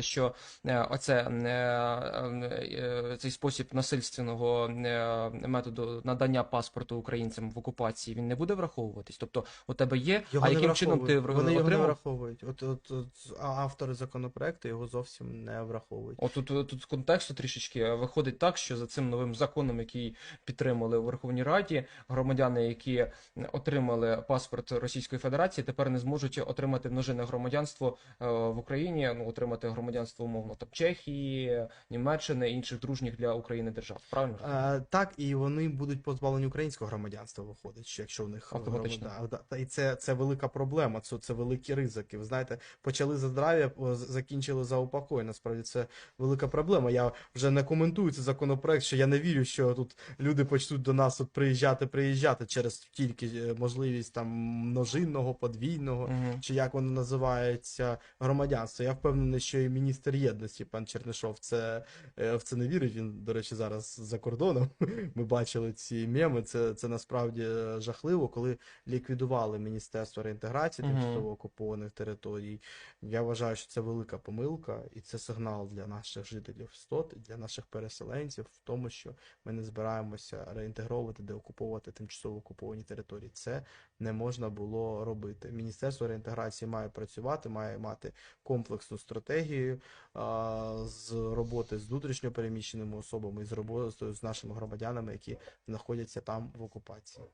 що е, оце е, е, цей спосіб насильственного методу надання паспорту українцям в окупації він не буде враховуватись? Тобто у тебе є, Його а яким чином ти. Вони його не враховують. От, от, от автори законопроекту його зовсім не враховують. От тут, тут з контексту трішечки виходить так, що за цим новим законом, який підтримали у Верховній Раді, громадяни, які отримали паспорт Російської Федерації, тепер не зможуть отримати множинне громадянство в Україні, ну отримати громадянство умовно там Чехії, Німеччини, інших дружніх для України держав. Правильно? Е, так, і вони будуть позбавлені українського громадянства, виходить, якщо в них Автоматично. громадян- І це, це велика проблема, це, це великі ризики. Ви знаєте, почали за здрав'я, закінчили за упокой. Насправді це велика проблема. Я вже не коментую цей законопроект, що я не вірю, що тут люди почнуть до нас тут приїжджати, приїжджати через тільки е, можливість там множинного, подвійного. Мгм. чи як воно називається громадянство. Я впевнений, що і міністр єдності, пан Чернишов, це е, в це не вірить. Він, до речі, зараз за кордоном. Ми бачили ці меми. Це, це насправді е, жахливо, коли ліквідували Міністерство реінтеграції тимчасово окупованих територій. Я вважаю, що це велика помилка, і це сигнал для наших жителів СТОТ, для наших переселенців в тому, що ми не збираємося реінтегровувати, деокуповувати тимчасово окуповані території. Це не можна було робити. Міністерство реінтеграції має працювати, має мати комплексну стратегію з роботи з внутрішньо переміщеними особами і з роботи з нашими громадянами, які знаходяться там в окупації.